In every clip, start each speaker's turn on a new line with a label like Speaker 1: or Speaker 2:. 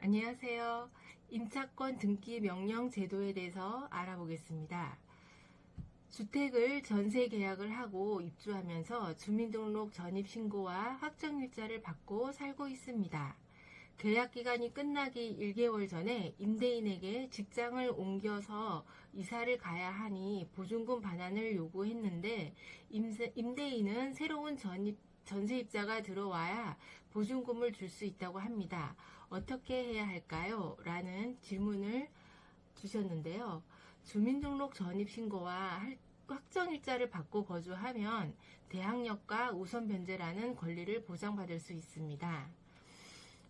Speaker 1: 안녕하세요. 임차권 등기 명령 제도에 대해서 알아보겠습니다. 주택을 전세 계약을 하고 입주하면서 주민등록 전입 신고와 확정일자를 받고 살고 있습니다. 계약 기간이 끝나기 1개월 전에 임대인에게 직장을 옮겨서 이사를 가야 하니 보증금 반환을 요구했는데 임대인은 새로운 전입 전세입자가 들어와야 보증금을 줄 수 있다고 합니다. 어떻게 해야 할까요? 라는 질문을 주셨는데요. 주민등록 전입신고와 할- 확정일자를 받고 거주하면 대항력과 우선 변제라는 권리를 보장받을 수 있습니다.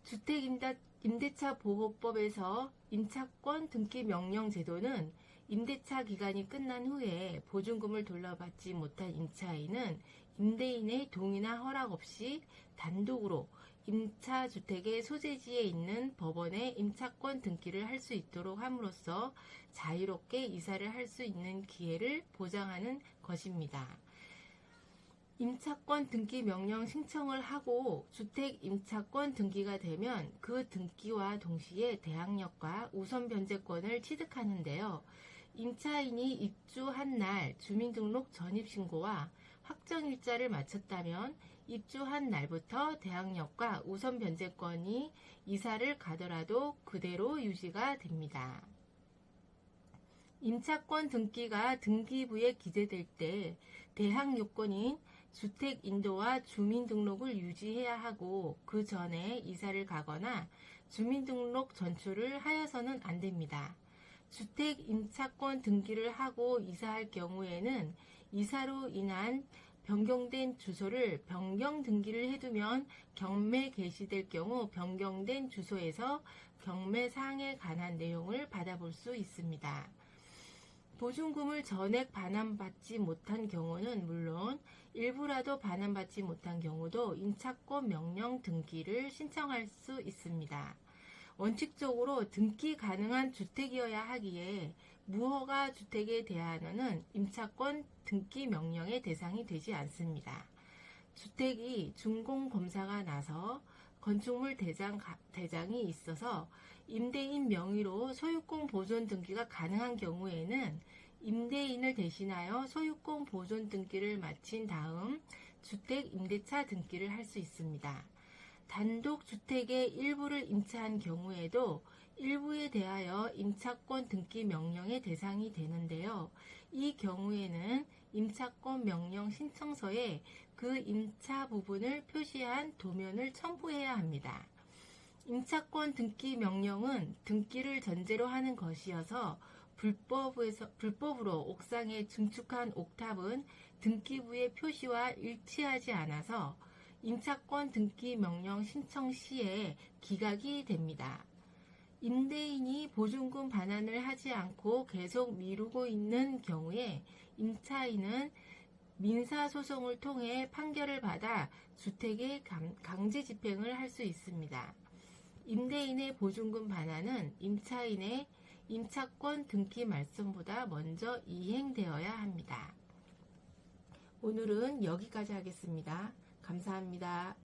Speaker 1: 주택임대차 보호법에서 임차권 등기 명령 제도는 임대차 기간이 끝난 후에 보증금을 돌려받지 못한 임차인은 임대인의 동의나 허락 없이 단독으로 임차 주택의 소재지에 있는 법원에 임차권 등기를 할 수 있도록 함으로써 자유롭게 이사를 할 수 있는 기회를 보장하는 것입니다. 임차권 등기 명령 신청을 하고 주택 임차권 등기가 되면 그 등기와 동시에 대항력과 우선 변제권을 취득하는데요. 임차인이 입주한 날 주민등록 전입신고와 확정 일자를 마쳤다면 입주한 날부터 대항력과 우선 변제권이 이사를 가더라도 그대로 유지가 됩니다. 임차권 등기가 등기부에 기재될 때 대항 요건인 주택 인도와 주민등록을 유지해야 하고 그 전에 이사를 가거나 주민등록 전출을 하여서는 안 됩니다. 주택 임차권 등기를 하고 이사할 경우에는 이사로 인한 변경된 주소를 변경 등기를 해두면 경매 개시될 경우 변경된 주소에서 경매 사항에 관한 내용을 받아볼 수 있습니다. 보증금을 전액 반환받지 못한 경우는 물론 일부라도 반환받지 못한 경우도 임차권 명령 등기를 신청할 수 있습니다. 원칙적으로 등기 가능한 주택이어야 하기에 무허가 주택에 대한은 임차권 등기 명령의 대상이 되지 않습니다. 주택이 준공 검사가 나서 건축물 대장, 대장이 있어서 임대인 명의로 소유권 보존 등기가 가능한 경우에는 임대인을 대신하여 소유권 보존 등기를 마친 다음 주택 임대차 등기를 할 수 있습니다. 단독 주택의 일부를 임차한 경우에도 일부에 대하여 임차권 등기 명령의 대상이 되는데요. 이 경우에는 임차권 명령 신청서에 그 임차 부분을 표시한 도면을 첨부해야 합니다. 임차권 등기 명령은 등기를 전제로 하는 것이어서 불법에서, 불법으로 옥상에 증축한 옥탑은 등기부의 표시와 일치하지 않아서 임차권 등기 명령 신청 시에 기각이 됩니다. 임대인이 보증금 반환을 하지 않고 계속 미루고 있는 경우에 임차인은 민사소송을 통해 판결을 받아 주택의 강제 집행을 할 수 있습니다. 임대인의 보증금 반환은 임차인의 임차권 등기 말씀보다 먼저 이행되어야 합니다. 오늘은 여기까지 하겠습니다. 감사합니다.